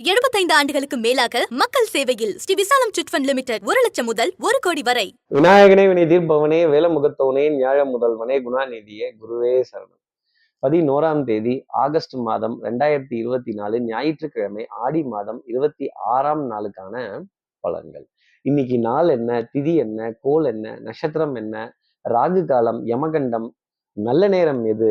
75 ஆண்டுகளுக்கு மேலாக மக்கள் சேவையில் ஸ்ரீ விசாலம் சிட்ஃபண்ட் லிமிடெட் ஒரு லட்சம் முதல் ஒரு கோடி வரை. விநாயகனே வினை தீர்ப்பவனே வேலமுகத்தவனே ஞாழ முதல்வனே குணாநிதியே குருவே சரணம். பதினோராம் தேதி ஆகஸ்ட் மாதம் ரெண்டாயிரத்தி இருபத்தி நாலு ஞாயிற்றுக்கிழமை ஆடி மாதம் இருபத்தி ஆறாம் நாளுக்கான பலன்கள். இன்னைக்கு நாள் என்ன திதி என்ன கோல் என்ன நட்சத்திரம் என்ன ராகு காலம் யமகண்டம் நல்ல நேரம் எது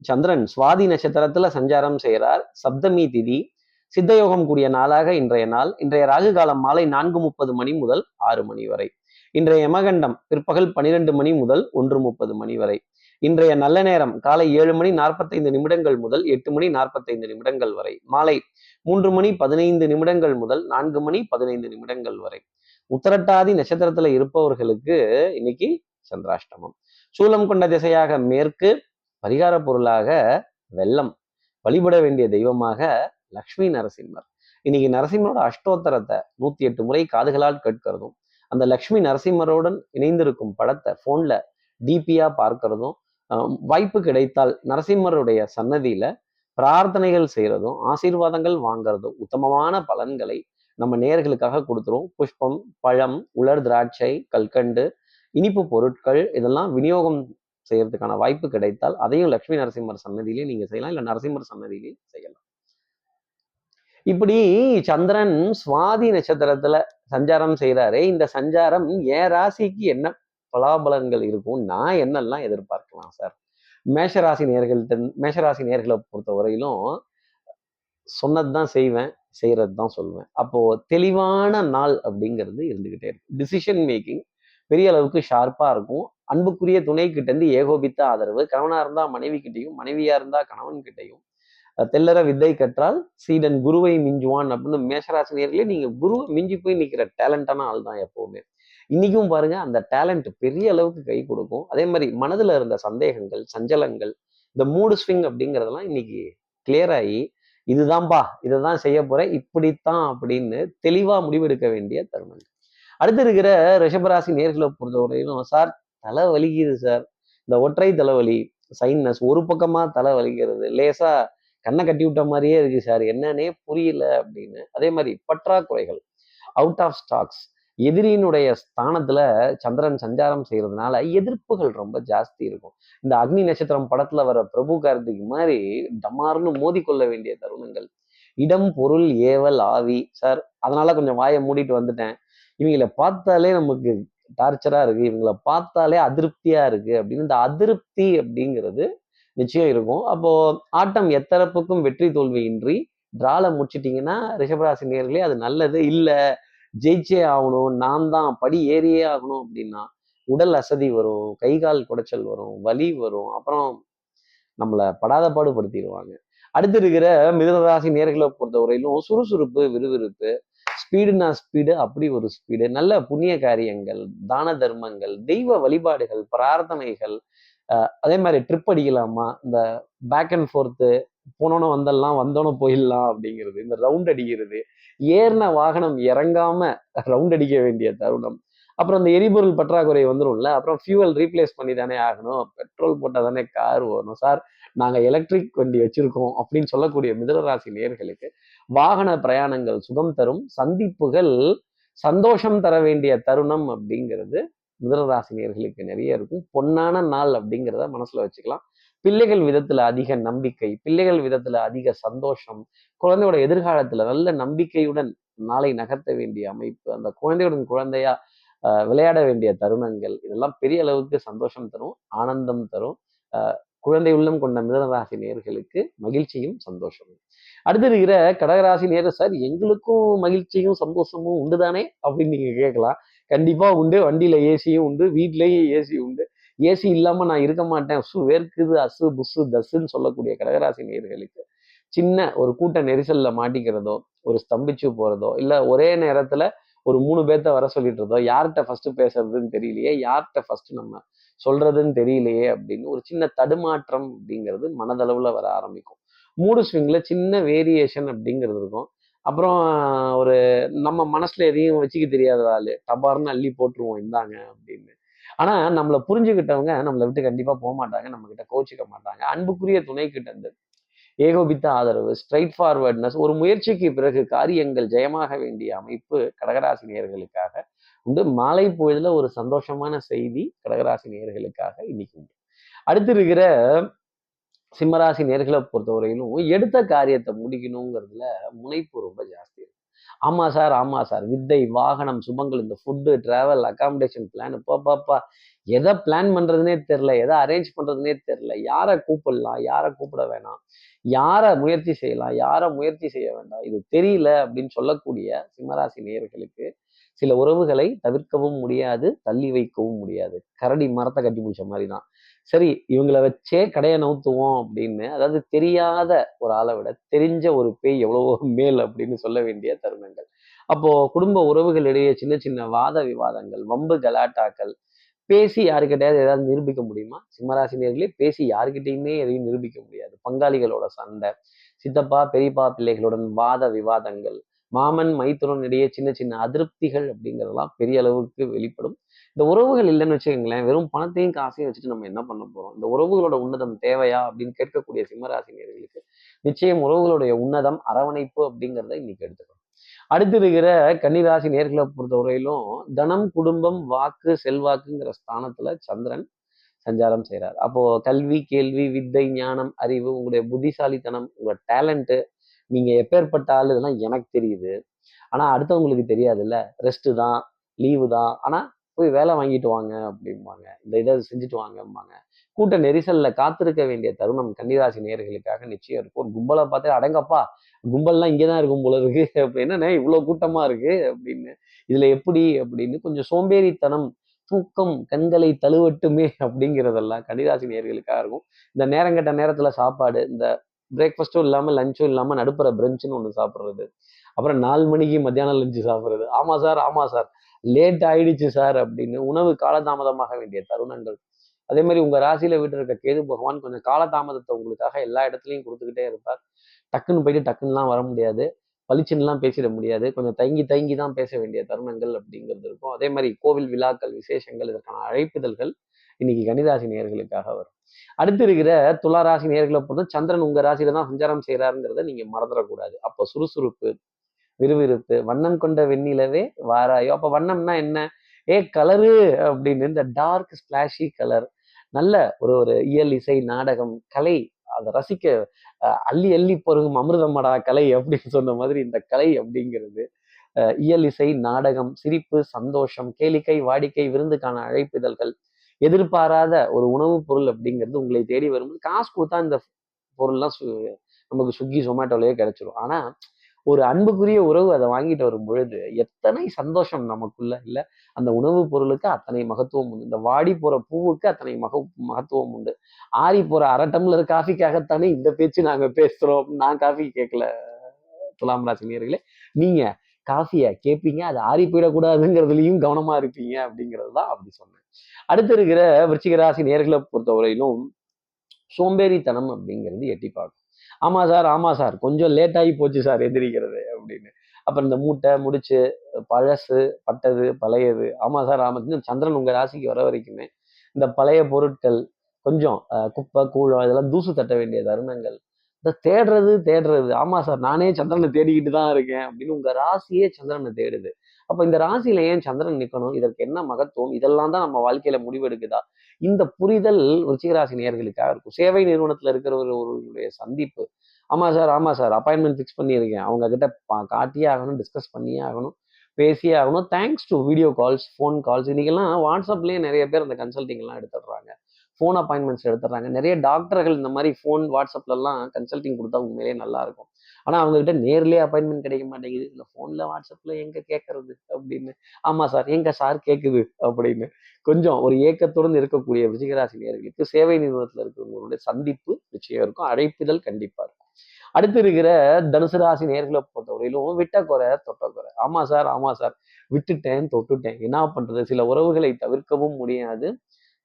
சந்திரன் சுவாதி நட்சத்திரத்துல சஞ்சாரம் செய்கிறார். சப்தமி திதி சித்தயோகம் கூடிய நாளாக இன்றைய நாள். இன்றைய ராகு காலம் மாலை நான்கு முப்பது மணி முதல் ஆறு மணி வரை. இன்றைய யமகண்டம் பிற்பகல் பனிரெண்டு மணி முதல் ஒன்று முப்பது மணி வரை. இன்றைய நல்ல நேரம் காலை ஏழு மணி நாற்பத்தைந்து நிமிடங்கள் முதல் எட்டு மணி நாற்பத்தைந்து நிமிடங்கள் வரை. மாலை மூன்று மணி பதினைந்து நிமிடங்கள் முதல் நான்கு மணி பதினைந்து நிமிடங்கள் வரை. உத்தரட்டாதி நட்சத்திரத்துல இருப்பவர்களுக்கு இன்னைக்கு சந்திராஷ்டமம். சூலம் கொண்ட திசையாக மேற்கு பரிகார பொருளாக வெள்ளம் வழிபட வேண்டிய தெய்வமாக லக்ஷ்மி நரசிம்மர். இன்னைக்கு நரசிம்மரோட அஷ்டோத்தரத்தை நூத்தி எட்டு முறை காதுகளால் கேட்கிறதும் அந்த லக்ஷ்மி நரசிம்மருடன் இணைந்திருக்கும் படத்தை போன்ல டிபியா பார்க்கறதும் வாய்ப்பு கிடைத்தால் நரசிம்மருடைய சன்னதியில பிரார்த்தனைகள் செய்கிறதும் ஆசீர்வாதங்கள் வாங்குறதும் உத்தமமான பலன்களை நம்ம நேர்களுக்காக கொடுத்துரும் புஷ்பம் பழம் உலர் திராட்சை கல்கண்டு இனிப்பு பொருட்கள் இதெல்லாம் விநியோகம் செய்யறதுக்கான வாய்ப்பு கிடைத்தால் அதையும் லட்சுமி நரசிம்மர் சன்னதியிலே நீங்க செய்யலாம். இல்ல நரசிம்மர் சன்னதியிலே செய்யலாம். இப்படி சந்திரன் சுவாதி நட்சத்திரத்துல சஞ்சாரம் செய்கிறாரே இந்த சஞ்சாரம் என் ராசிக்கு என்ன பலாபலன்கள் இருக்கும்? நான் என்னெல்லாம் எதிர்பார்க்கலாம் சார்? மேஷராசி நேர்கள்ட்ட மேஷராசி நேர்களை பொறுத்த வரையிலும் சொன்னதுதான் செய்வேன் செய்யறது தான் சொல்லுவேன் அப்போ தெளிவான நாள் அப்படிங்கிறது இருந்துகிட்டே இருக்கு டிசிஷன் மேக்கிங் பெரிய அளவுக்கு ஷார்ப்பாக இருக்கும். அன்புக்குரிய துணை கிட்டேருந்து ஏகோபித்த ஆதரவு. கணவனாக இருந்தால் மனைவி கிட்டையும் மனைவியாக இருந்தால் கணவன் கிட்டையும் தெல்லற வித்தை கற்றால் சீடன் குருவை மிஞ்சுவான் அப்படின்னு மேஷராசி நேர்களே நீங்கள் குருவை மிஞ்சி போய் நிற்கிற டேலண்டான ஆள் தான் எப்போவுமே. இன்னைக்கும் பாருங்க அந்த டேலண்ட் பெரிய அளவுக்கு கை கொடுக்கும். அதே மாதிரி மனதில் இருந்த சந்தேகங்கள் சஞ்சலங்கள் இந்த மூடு ஸ்விங் அப்படிங்கிறதெல்லாம் இன்னைக்கு கிளியர் ஆகி இதுதான்பா இதை தான் செய்ய போறேன் இப்படித்தான் அப்படின்னு தெளிவாக முடிவெடுக்க வேண்டிய தருணங்கள். அடுத்து இருக்கிற ரிஷபராசி நேர்களை பொறுத்தவரையிலும் சார் தலை வலிக்குது சார். இந்த ஒற்றை தலைவலி சைன்னஸ் ஒரு பக்கமாக தலை வலிக்கிறது லேசாக கண்ணை கட்டி விட்ட மாதிரியே இருக்குது சார். என்னன்னே புரியல அப்படின்னு. அதே மாதிரி பற்றாக்குறைகள். அவுட் ஆஃப் ஸ்டாக்ஸ் எதிரியினுடைய ஸ்தானத்துல சந்திரன் சஞ்சாரம் செய்யறதுனால எதிர்ப்புகள் ரொம்ப ஜாஸ்தி இருக்கும். இந்த அக்னி நட்சத்திரம் படத்துல வர பிரபு கார்த்திக் மாதிரி டமார்னு மோதி கொள்ள வேண்டிய தருணங்கள். இடம் பொருள் ஏவல் ஆவி சார். அதனால கொஞ்சம் வாயை மூடிட்டு வந்துட்டேன். இவங்களை பார்த்தாலே நமக்கு டார்ச்சராக இருக்குது இவங்களை பார்த்தாலே அதிருப்தியாக இருக்குது அப்படின்னு இந்த அதிருப்தி அப்படிங்கிறது நிச்சயம் இருக்கும். அப்போது ஆட்டம் எத்தரப்புக்கும் வெற்றி தோல்வியின்றி டிரால முடிச்சிட்டிங்கன்னா ரிஷபராசி நேர்களே அது நல்லது. இல்லை ஜெயிச்சே ஆகணும். நான் தான் படி ஏறியே ஆகணும் அப்படின்னா உடல் அசதி வரும் கை கால் குடைச்சல் வரும் வலி வரும். அப்புறம் நம்மளை படாத பாடுபடுத்திடுவாங்க. அடுத்து இருக்கிற மிதனராசி நேர்களை பொறுத்தவரையிலும் சுறுசுறுப்பு விறுவிறுப்பு ஸ்பீடுனா ஸ்பீடு அப்படி ஒரு ஸ்பீடு. நல்ல புண்ணிய காரியங்கள் தான தர்மங்கள் தெய்வ வழிபாடுகள் பிரார்த்தனைகள் அதே மாதிரி ட்ரிப் அடிக்கலாமா? இந்த பேக் அண்ட் ஃபோர்த்து போனோன்னு வந்தெல்லாம் வந்தோன்னு போயிடலாம் அப்படிங்கிறது இந்த ரவுண்ட் அடிக்கிறது. ஏறின வாகனம் இறங்காம ரவுண்ட் அடிக்க வேண்டிய தருணம். அப்புறம் இந்த எரிபொருள் பற்றாக்குறை வந்துடும்ல அப்புறம் ஃபியூவல் ரீப்ளேஸ் பண்ணி தானே ஆகணும். பெட்ரோல் போட்டால் தானே கார் வரணும் சார் நாங்கள் எலக்ட்ரிக் வண்டி வச்சுருக்கோம் அப்படின்னு சொல்லக்கூடிய மிதனராசி நேர்களுக்கு வாகன பிரயாணங்கள் சுகம் தரும் சந்திப்புகள் சந்தோஷம் தர வேண்டிய தருணம் அப்படிங்கிறது மிதனராசி நிறைய இருக்கும். பொன்னான நாள் அப்படிங்கிறத மனசுல வச்சுக்கலாம். பிள்ளைகள் விதத்துல அதிக நம்பிக்கை பிள்ளைகள் விதத்துல அதிக சந்தோஷம் குழந்தையோட எதிர்காலத்துல நல்ல நம்பிக்கையுடன் நாளை நகர்த்த வேண்டிய அமைப்பு அந்த குழந்தையுடன் குழந்தையா விளையாட வேண்டிய தருணங்கள் இதெல்லாம் பெரிய அளவுக்கு சந்தோஷம் தரும் ஆனந்தம் தரும். குழந்தை உள்ளம் கொண்ட மிதனராசி நேர்களுக்கு மகிழ்ச்சியும் சந்தோஷமும். அடுத்து இருக்கிற கடகராசி நேரம் சார் எங்களுக்கும் மகிழ்ச்சியும் சந்தோஷமும் உண்டு தானே அப்படின்னு நீங்கள் கேட்கலாம். கண்டிப்பாக உண்டு. வண்டியில் ஏசியும் உண்டு. வீட்லேயும் ஏசி உண்டு. ஏசி இல்லாமல் நான் இருக்க மாட்டேன். சு வேர்க்குது அசு புசு தசுன்னு சொல்லக்கூடிய கடகராசி நேர்களுக்கு சின்ன ஒரு கூட்ட நெரிசலில் மாட்டிக்கிறதோ ஒரு ஸ்தம்பிச்சு போகிறதோ இல்லை ஒரே நேரத்தில் ஒரு மூணு பேர்த்த வர சொல்லிட்டு இருந்தோம் யார்கிட்ட ஃபஸ்ட்டு பேசுறதுன்னு தெரியலையே யார்கிட்ட ஃபஸ்ட்டு நம்ம சொல்றதுன்னு தெரியலையே அப்படின்னு ஒரு சின்ன தடுமாற்றம் அப்படிங்கிறது மனதளவில் வர ஆரம்பிக்கும். மூடு ஸ்விங்கில் சின்ன வேரியேஷன் அப்படிங்கிறது இருக்கும். அப்புறம் ஒரு நம்ம மனசுல எதையும் வச்சுக்க தெரியாத ஆள். டபார்னு அள்ளி போட்டுருவோம் இந்தாங்க அப்படின்னு. ஆனால் நம்மளை புரிஞ்சுக்கிட்டவங்க நம்மளை விட்டு கண்டிப்பாக போக மாட்டாங்க. நம்மக்கிட்ட கோச்சிக்க மாட்டாங்க. அன்புக்குரிய துணை கிட்ட இருந்து ஏகோபித்த ஆதரவு ஸ்ட்ரைட் ஃபார்வர்ட்னஸ் ஒரு முயற்சிக்கு பிறகு காரியங்கள் ஜெயமாக வேண்டிய அமைப்பு கடகராசி நேயர்களுக்காக உண்டு. மாலை பொழுதுல ஒரு சந்தோஷமான செய்தி கடகராசி நேயர்களுக்காக இன்னைக்கு உண்டு. அடுத்து இருக்கிற சிம்மராசி நேர்களை பொறுத்தவரையிலும் எடுத்த காரியத்தை முடிக்கணுங்கிறதுல முனைப்பு ரொம்ப ஜாஸ்தி இருக்கு. சார் ஆமாம் சார். வித்தை வாகனம் சுபங்கள் இந்த ஃபுட்டு ட்ராவல் அகாமடேஷன் பிளான் பாப்பா எதை பிளான் பண்ணுறதுனே தெரில எதை அரேஞ்ச் பண்ணுறதுனே தெரில யாரை கூப்பிடலாம் யாரை கூப்பிட வேணாம் யாரை முயற்சி செய்யலாம் யாரை முயற்சி செய்ய வேண்டாம் இது தெரியல அப்படின்னு சொல்லக்கூடிய சிம்மராசி நேயர்களுக்கு சில உறவுகளை தவிர்க்கவும் முடியாது தள்ளி வைக்கவும் முடியாது. கரடி மரத்தை கட்டி பிடிச்ச மாதிரி தான் சரி இவங்களை வச்சே கடையை நவுத்துவோம் அப்படின்னு அதாவது தெரியாத ஒரு ஆளை விட தெரிஞ்ச ஒரு பேய் எவ்வளவோ மேல் அப்படின்னு சொல்ல வேண்டிய தருணங்கள். அப்போ குடும்ப உறவுகளிடையே சின்ன சின்ன வாத விவாதங்கள் வம்பு கலாட்டாக்கள் பேசி யாருக்கிட்டையாவது ஏதாவது நிரூபிக்க முடியுமா? சிம்மராசினியர்களே பேசி யாருக்கிட்டையுமே எதையும் நிரூபிக்க முடியாது. பங்காளிகளோட சண்டை சித்தப்பா பெரியப்பா பிள்ளைகளுடன் வாத விவாதங்கள் மாமன் மைத்துனன் இடையே சின்ன சின்ன அதிருப்திகள் அப்படிங்கிறதெல்லாம் பெரிய அளவுக்கு வெளிப்படும். இந்த உறவுகள் இல்லைன்னு வச்சுக்கோங்களேன் வெறும் பணத்தையும் காசையும் வச்சுட்டு நம்ம என்ன பண்ண போறோம்? இந்த உறவுகளோட உன்னதம் தேவையா? அப்படின்னு கேட்கக்கூடிய சிம்மராசினியர்களுக்கு நிச்சயம் உறவுகளுடைய உன்னதம் அரவணைப்பு அப்படிங்கிறத இன்னைக்கு எடுத்துக்கணும். அடுத்து இருக்கிற கன்னிராசி நேர்களை பொறுத்தவரையிலும் தனம் குடும்பம் வாக்கு செல்வாக்குங்கிற ஸ்தானத்துல சந்திரன் சஞ்சாரம் செய்கிறார் அப்போ கல்வி கேள்வி வித்தை ஞானம் அறிவு உங்களுடைய புத்திசாலித்தனம் உங்களோட டேலண்ட்டு நீங்க எப்பேற்பட்ட ஆள் இதெல்லாம் எனக்கு தெரியுது. ஆனா அடுத்தவங்களுக்கு தெரியாதுல்ல. ரெஸ்ட் தான் லீவு தான். ஆனா போய் வேலை வாங்கிட்டு வாங்க அப்படிம்பாங்க. இந்த இதை செஞ்சுட்டு வாங்கம்பாங்க. கூட்ட நெரிசல்ல காத்திருக்க வேண்டிய தருணம் கன்னிராசி நேர்களுக்காக நிச்சயம் இருக்கும். ஒரு கும்பலை பார்த்து அடங்கப்பா கும்பல்லாம் இங்கதான் இருக்கும் போல இருக்கு. அப்ப என்னண்ணே இவ்வளவு கூட்டமா இருக்கு? அப்படின்னு இதுல எப்படி? அப்படின்னு கொஞ்சம் சோம்பேறித்தனம் தூக்கம் கண்களை தழுவட்டுமே அப்படிங்கிறதெல்லாம் கன்னிராசி நேர்களுக்காக இருக்கும். இந்த நேரங்கட்ட நேரத்துல சாப்பாடு இந்த பிரேக்ஃபாஸ்ட்டும் இல்லாமல் லஞ்சும் இல்லாமல் நடுப்புற பிரஞ்சுன்னு ஒன்று சாப்பிட்றது. அப்புறம் நாலு மணிக்கு மத்தியானம் லஞ்சு சாப்பிட்றது. ஆமாம் சார் ஆமாம் சார். லேட் ஆயிடுச்சு சார் அப்படின்னு உணவு காலதாமதமாக வேண்டிய தருணங்கள். அதே மாதிரி உங்க ராசியில வீட்டு இருக்க கேது பகவான் கொஞ்சம் காலதாமதத்தை உங்களுக்காக எல்லா இடத்துலையும் கொடுத்துக்கிட்டே இருப்பார். டக்குன்னு போயிட்டு டக்குன்னுலாம் வர முடியாது. பளிச்சுன்னுலாம் பேசிட முடியாது. கொஞ்சம் தங்கி தங்கி தான் பேச வேண்டிய தருணங்கள் அப்படிங்கிறது இருக்கும். அதே மாதிரி கோவில் விழாக்கள் விசேஷங்கள் இதற்கான அழைப்புதல்கள் இன்னைக்கு கன்னிராசி நேர்களுக்காக வரும். அடுத்து இருக்கிற துலா ராசி நேர்களை பொறுத்த சந்திரன் உங்க ராசியில தான் சஞ்சாரம் செய்யறாருங்கிறத நீங்க மறந்துடக்கூடாது. அப்போ சுறுசுறுப்பு விறுவிறுப்பு வண்ணம் கொண்ட வெண்ணிலவே வாராயோ. அப்ப வண்ணம்னா என்ன? ஏ கலரு அப்படின்னு இந்த டார்க் ஸ்பிளாஷி கலர் நல்ல ஒரு ஒரு இயல் இசை நாடகம் கலை அதை ரசிக்க அள்ளி அள்ளி பொருகும் அமிர்தமடா கலை அப்படின்னு சொன்ன மாதிரி இந்த கலை அப்படிங்கிறது இயல் இசை நாடகம் சிரிப்பு சந்தோஷம் கேளிக்கை வாடிக்கை விருந்துக்கான அழைப்பிதழ்கள் எதிர்பாராத ஒரு உணவுப் பொருள் அப்படிங்கிறது உங்களை தேடி வரும்போது காசு கொடுத்தா இந்த பொருள்லாம் நமக்கு ஸ்விக்கி ஜொமேட்டோலயே கிடைச்சிரும். ஆனா ஒரு அன்புக்குரிய உறவு அதை வாங்கிட்டு வரும் பொழுது எத்தனை சந்தோஷம் நமக்குள்ள இல்ல? அந்த உணவுப் பொருளுக்கு அத்தனை மகத்துவம் உண்டு. இந்த வாடி போற பூவுக்கு அத்தனை மக மகத்துவம் உண்டு. ஆறி போற அரை டம்ளர் காஃபிக்காகத்தானே இந்த பேச்சு நாங்க பேசுறோம்? நான் காஃபி கேட்கல துலாம் ராசி நேர்களே நீங்க காஃபியை கேட்பீங்க அது ஆறி போயிடக்கூடாதுங்கிறதுலையும் கவனமா இருப்பீங்க அப்படிங்கிறது தான் அப்படி சொன்னேன். அடுத்து இருக்கிற விருச்சிக ராசி நேர்களை பொறுத்தவரையிலும் சோம்பேறித்தனம் அப்படிங்கிறது எட்டி பார்க்கும். ஆமாம் சார் ஆமாம் சார். கொஞ்சம் லேட் ஆகி போச்சு சார் எந்திரிக்கிறது அப்படின்னு. அப்புறம் இந்த மூட்டை முடிச்சு பழசு பட்டது பழையது. ஆமாம் சார் ஆமா. சந்திரன் உங்கள் ராசிக்கு வர வரைக்குமே இந்த பழைய பொருட்கள் கொஞ்சம் குப்பை கூழம் இதெல்லாம் தூசு தட்ட வேண்டிய தருணங்கள். இந்த தேடுறது தேடுறது. ஆமா சார் நானே சந்திரனை தேடிக்கிட்டு தான் இருக்கேன் அப்படின்னு உங்க ராசியே சந்திரனை தேடுது. அப்ப இந்த ராசியில ஏன் சந்திரன் நிற்கணும் இதற்கு என்ன மகத்துவம்? இதெல்லாம் தான் நம்ம வாழ்க்கையில முடிவெடுக்குதா இந்த புரிதல் ருச்சிகராசி நேர்களுக்காக இருக்கும். சேவை நிறுவனத்துல இருக்கிற ஒருவருடைய சந்திப்பு. ஆமா சார் ஆமா சார் அப்பாயின்மெண்ட் ஃபிக்ஸ் பண்ணியிருக்கேன். அவங்க கிட்ட காட்டியே ஆகணும் டிஸ்கஸ் பண்ணியே ஆகணும் பேசியே ஆகணும். Thanks to video calls phone calls இன்னைக்கெல்லாம் வாட்ஸ்அப்லேயே நிறைய பேர் அந்த கன்சல்டிங் எல்லாம் எடுத்துடுறாங்க. ஃபோன் அப்பாயின்மெண்ட்ஸ் எடுத்துடுறாங்க. நிறைய டாக்டர்கள் இந்த மாதிரி ஃபோன் வாட்ஸ்அப்லலாம் கன்சல்டிங் கொடுத்தா உண்மையிலேயே நல்லா இருக்கும். ஆனால் அவங்ககிட்ட நேர்லேயே அப்பாயின்மெண்ட் கிடைக்க மாட்டேங்குது. இல்லை ஃபோனில் வாட்ஸ்அப்பில் எங்கே கேட்கறது அப்படின்னு. ஆமாம் சார் எங்கே சார் கேட்குது அப்படின்னு. கொஞ்சம் ஒரு ஏக்கத்துடன் இருக்கக்கூடிய விஜயராசி நேர்களுக்கு சேவை நிறுவனத்தில் இருக்கிறவங்களுடைய சந்திப்பு நிச்சயம் இருக்கும். அழைப்புதல் கண்டிப்பாக இருக்கும். அடுத்து இருக்கிற தனுசு ராசி நேர்களை பொறுத்தவரையிலும் விட்ட குறை தொட்ட குறை. ஆமாம் சார் ஆமாம் சார். விட்டுட்டேன் தொட்டுட்டேன். என்ன பண்றது? சில உறவுகளை தவிர்க்கவும் முடியாது.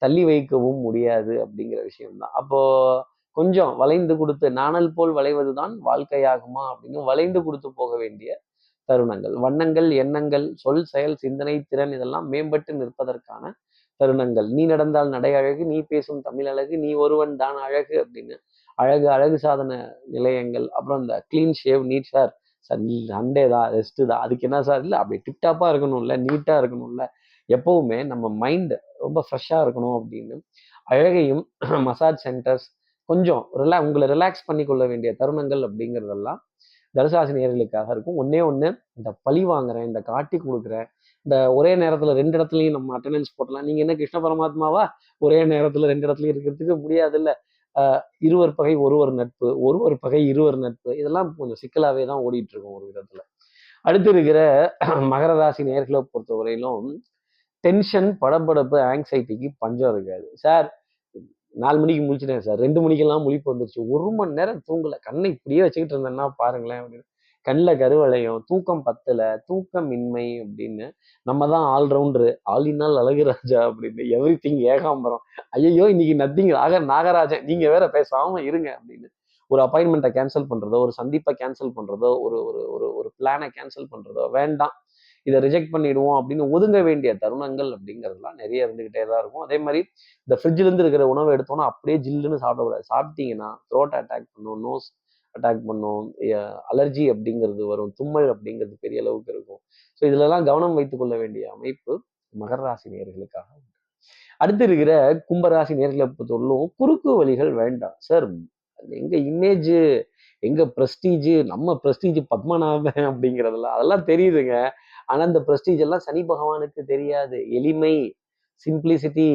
தள்ளி வைக்கவும் முடியாது அப்படிங்கிற விஷயம்தான். அப்போ கொஞ்சம் வளைந்து கொடுத்து நாணல் போல் வளைவதுதான் வாழ்க்கையாகுமா அப்படின்னு வளைந்து கொடுத்து போக வேண்டிய தருணங்கள். வண்ணங்கள் எண்ணங்கள் சொல் செயல் சிந்தனை திறன் இதெல்லாம் மேம்பட்டு நிற்பதற்கான தருணங்கள். நீ நடந்தால் நடை அழகு நீ பேசும் தமிழ் அழகு நீ ஒருவன் தான் அழகு அப்படின்னு அழகு அழகு சாதன நிலையங்கள். அப்புறம் இந்த clean shave neat sir sir Sunday தான் ரெஸ்ட்டு தான். அதுக்கு என்ன சார்? இல்லை அப்படி டிப்டாப்பாக இருக்கணும்ல நீட்டாக இருக்கணும்ல. எப்பவுமே நம்ம மைண்ட் ரொம்ப ஃப்ரெஷ்ஷாக இருக்கணும் அப்படின்னு அழகையும் மசாஜ் சென்டர்ஸ் கொஞ்சம் ரிலா உங்களை ரிலாக்ஸ் பண்ணி கொள்ள வேண்டிய தருணங்கள் அப்படிங்கிறதெல்லாம் தனுசாசினியர்களுக்காக இருக்கும். ஒன்னே ஒன்று இந்த பழி வாங்குறேன் இந்த காட்டி கொடுக்குறேன் இந்த ஒரே நேரத்தில் ரெண்டு இடத்துலையும் நம்ம அட்டண்டன்ஸ் போட்டலாம். நீங்கள் என்ன கிருஷ்ண பரமாத்மாவா? ஒரே நேரத்தில் ரெண்டு இடத்துலையும் இருக்கிறதுக்கு முடியாதுல்ல. இருவர் பகை ஒருவர் நட்பு ஒருவர் பகை இருவர் நட்பு. இதெல்லாம் கொஞ்சம் சிக்கலாகவே தான் ஓடிட்டு இருக்கும் ஒரு விதத்தில். அடுத்து இருக்கிற மகர ராசி நேர்களை பொறுத்தவரையிலும் டென்ஷன் படபடப்பு ஆங்ஸைட்டிக்கு பஞ்சம் இருக்காது. சார் நாலு மணிக்கு முழிச்சிட்டேன் சார் ரெண்டு மணிக்கெல்லாம் முழிப்பு வந்துருச்சு. ஒரு மணி நேரம் தூங்கலை. கண்ணை இப்படியே வச்சுக்கிட்டு இருந்தேன்னா பாருங்களேன் அப்படின்னு. கண்ணில் கருவளையம் தூக்கம் பத்தல தூக்கமின்மை அப்படின்னு. நம்ம தான் allrounder all in all Azhaguraja அப்படின்னு. Everything Ekambaram. ஐயோ இன்னைக்கு நத்திங் ஆக நாகராஜன். நீங்கள் வேற பேசாமல் இருங்க அப்படின்னு. ஒரு அப்பாயின்மெண்ட்டை கேன்சல் பண்ணுறதோ ஒரு சந்திப்பை கேன்சல் பண்ணுறதோ ஒரு ஒரு ஒரு ஒரு பிளானை கேன்சல் பண்ணுறதோ வேண்டாம். இதை ரிஜெக்ட் பண்ணிடுவோம் அப்படின்னு ஒதுங்க வேண்டிய தருணங்கள் அப்படிங்கிறதுலாம் நிறைய இருந்துகிட்டே தான் இருக்கும். அதே மாதிரி இந்த ஃப்ரிட்ஜ்லேருந்து இருக்கிற உணவை எடுத்தோம்னா அப்படியே ஜில்லுன்னு சாப்பிடக்கூடாது. சாப்பிட்டீங்கன்னா த்ரோட் அட்டாக் பண்ணும் நோஸ் அட்டாக் பண்ணும் அலர்ஜி அப்படிங்கிறது வரும் தும்மல் அப்படிங்கிறது பெரிய அளவுக்கு இருக்கும். ஸோ இதுலலாம் கவனம் வைத்துக் கொள்ள வேண்டிய அமைப்பு மகர ராசி நேர்களுக்காக உண்டு. அடுத்து இருக்கிற கும்பராசி நேர்களை பொறுத்தவரையிலும் குறுக்கு வழிகள் வேண்டாம். சார் எங்க இமேஜ் எங்க பிரஸ்டீஜ் நம்ம பிரஸ்டீஜ் பத்மநாபன் அப்படிங்கிறதெல்லாம் அதெல்லாம் தெரியுதுங்க. ஆனால் இந்த ப்ரெஸ்டீஜ் எல்லாம் சனி பகவானுக்கு தெரியாது. எளிமை சிம்பிளிசிட்டி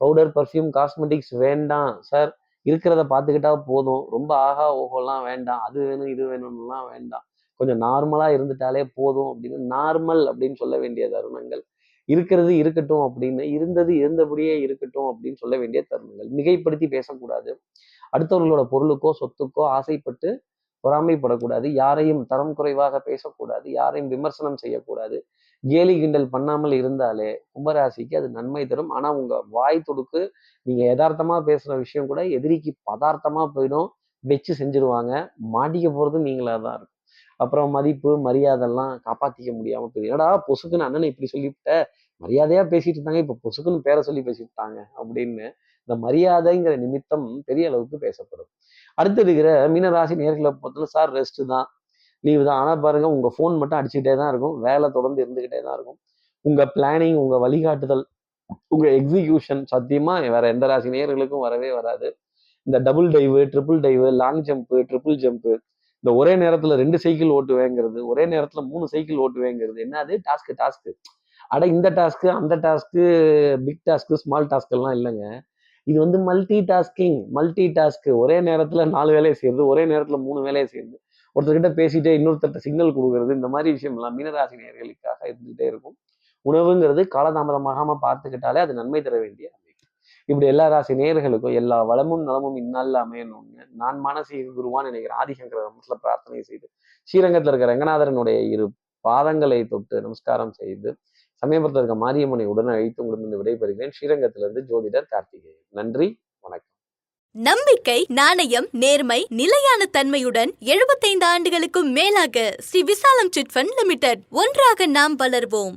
பவுடர் பர்ஃப்யூம் காஸ்மெட்டிக்ஸ் வேண்டாம் சார் இருக்கிறத பார்த்துக்கிட்டா போதும். ரொம்ப ஆஹா ஓஹோலாம் வேண்டாம். அது வேணும் இது வேணும்லாம் வேண்டாம். கொஞ்சம் நார்மலாக இருந்துட்டாலே போதும் அப்படின்னு நார்மல் அப்படின்னு சொல்ல வேண்டிய தருணங்கள். இருக்கிறது இருக்கட்டும் அப்படின்னு இருந்தது இருந்தபடியே இருக்கட்டும் அப்படின்னு சொல்ல வேண்டிய தருணங்கள். மிகைப்படுத்தி பேசக்கூடாது. அடுத்தவர்களோட பொருளுக்கோ சொத்துக்கோ ஆசைப்பட்டு பொறாமைப்படக்கூடாது யாரையும் தரம் குறைவாக பேசக்கூடாது யாரையும் விமர்சனம் செய்யக்கூடாது. கேலி கிண்டல் பண்ணாமல் இருந்தாலே கும்பராசிக்கு அது நன்மை தரும். ஆனா உங்க வாய் துடுக்கு நீங்க யதார்த்தமா பேசுற விஷயம் கூட எதிரிக்கு பதார்த்தமா போயிடும். வச்சு செஞ்சிருவாங்க. மாட்டிக்க போறது நீங்களா தான் இருக்கும். அப்புறம் மதிப்பு மரியாதைலாம் காப்பாத்திக்க முடியாம போயிடும். என்னடா பொசுக்குன்னு அண்ணனை இப்படி சொல்லிவிட்ட? மரியாதையா பேசிட்டு இருந்தாங்க இப்ப பொசுக்குன்னு பேரை சொல்லி பேசிட்டாங்க அப்படின்னு இந்த மரியாதைங்கிற நிமித்தம் பெரிய அளவுக்கு பேசப்படும். அடுத்து இருக்கிற மீனராசி நேர்களை பொறுத்தவரை சார் ரெஸ்ட் தான். லீவு தான். ஆனால் பாருங்கள் உங்கள் ஃபோன் மட்டும் அடிச்சுக்கிட்டே தான் இருக்கும். வேலை தொடர்ந்து இருந்துக்கிட்டே தான் இருக்கும். உங்கள் பிளானிங் உங்கள் வழிகாட்டுதல் உங்கள் எக்ஸிகியூஷன் சத்தியமாக வேற எந்த ராசி நேர்களுக்கும் வரவே வராது. இந்த double dive triple dive long jump triple jump இந்த ஒரே நேரத்தில் ரெண்டு சைக்கிள் ஓட்டுவேங்கிறது ஒரே நேரத்தில் மூணு சைக்கிள் ஓட்டுவேங்கிறது என்னது? டாஸ்க்கு டாஸ்க்கு அட இந்த டாஸ்க்கு அந்த task big task small task எல்லாம் இல்லைங்க. இது வந்து மல்டி டாஸ்கிங் மல்டி டாஸ்க் ஒரே நேரத்தில் நாலு வேலையை செய்யுது ஒரே நேரத்தில் மூணு வேலையை செய்யுது ஒருத்தர்கிட்ட பேசிட்டே இன்னொருத்தர்கிட்ட சிக்னல் கொடுக்கறது இந்த மாதிரி விஷயம் எல்லாம் மீனராசி நேர்களுக்காக இருந்துகிட்டே இருக்கும். உணவுங்கிறது காலதாமதமாகாம பார்த்துக்கிட்டாலே அது நன்மை தர வேண்டிய இப்படி எல்லா ராசி நேர்களுக்கும் எல்லா வளமும் நலமும் இந்நாளில் அமையணும்னு நான் மனசீக குருவான்னு நினைக்கிறேன். ஆதிசங்கர மனசுல பிரார்த்தனை செய்து ஸ்ரீரங்கத்தில் இருக்கிற ரங்கநாதரனுடைய இரு பாதங்களை தொட்டு நமஸ்காரம் செய்து சமயபுரத்தில் இருக்க மாரியம்மனை உடனே அழைத்து உங்களிடம் விடைபெறுகிறேன். ஸ்ரீரங்கத்திலிருந்து ஜோதிடர் கார்த்திகேயன். நன்றி வணக்கம். நம்பிக்கை நாணயம் நேர்மை நிலையான தன்மையுடன் 75 ஆண்டுகளுக்கும் மேலாக ஸ்ரீ விசாலம் சிட் ஃபண்ட் லிமிடெட் ஒன்றாக நாம் வளர்வோம்.